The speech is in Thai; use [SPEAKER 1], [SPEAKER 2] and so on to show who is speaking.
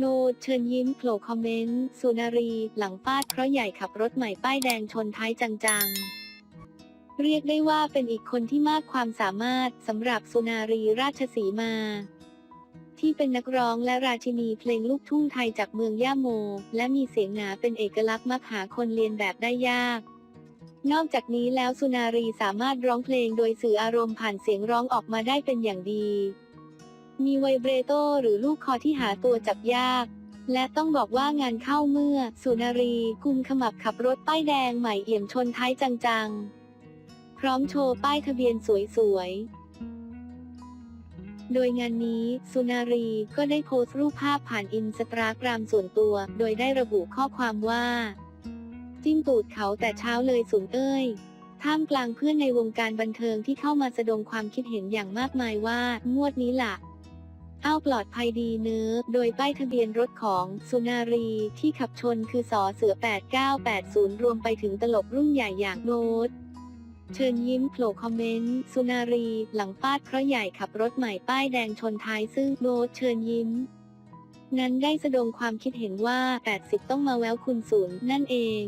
[SPEAKER 1] โนเชิญยิ้มโผล่คอมเมนต์ สุนารี หลังฟาดเพราะใหญ่ขับรถใหม่ป้ายแดงชนท้ายจังๆ เรียกได้ว่าเป็นอีกคนที่มากความสามารถสำหรับสุนารีราชสีมา ที่เป็นนักร้องและราชินีเพลงลูกทุ่งไทยจากเมืองย่าโม และมีเสียงหนาเป็นเอกลักษณ์มักหาคนเรียนแบบได้ยาก นอกจากนี้แล้วสุนารีสามารถร้องเพลงโดยสื่ออารมณ์ผ่านเสียงร้องออกมาได้เป็นอย่างดี มีไวเบรโตหรือลูกคอที่หาตัวจับยาก และต้องบอกว่างานเข้าเมื่อ สุนารีกุมขมับขับรถป้ายแดงใหม่เอี่ยมชนท้ายจังๆ พร้อมโชว์ป้ายทะเบียนสวยๆ โดยงานนี้สุนารีก็ได้โพสต์รูปภาพผ่านอินสตาแกรมส่วนตัว โดยได้ระบุข้อความว่า จิ้มตูดเขาแต่เช้าเลยสุนเอ้ยท่ามกลางเพื่อนในวงการบันเทิงที่เข้ามาแสดงความคิดเห็นอย่างมากมายว่างวดนี้ล่ะ อ้าปลอดภัยดีเนื้อ โดยป้ายทะเบียนรถของสุนารีที่ขับชนคือสอเสือ 8980 รวมไปถึงตลกรุ่นใหญ่อย่างโน้ตเชิญยิ้มโผล่คอมเมนต์สุนารี หลังฟาดเพราะใหญ่ขับรถใหม่ป้ายแดงชนท้ายซึ่งโน้ตเชิญยิ้ม นั้นได้แสดงความคิดเห็นว่า 80 ต้องมาแววคุณศูนย์นั่นเอง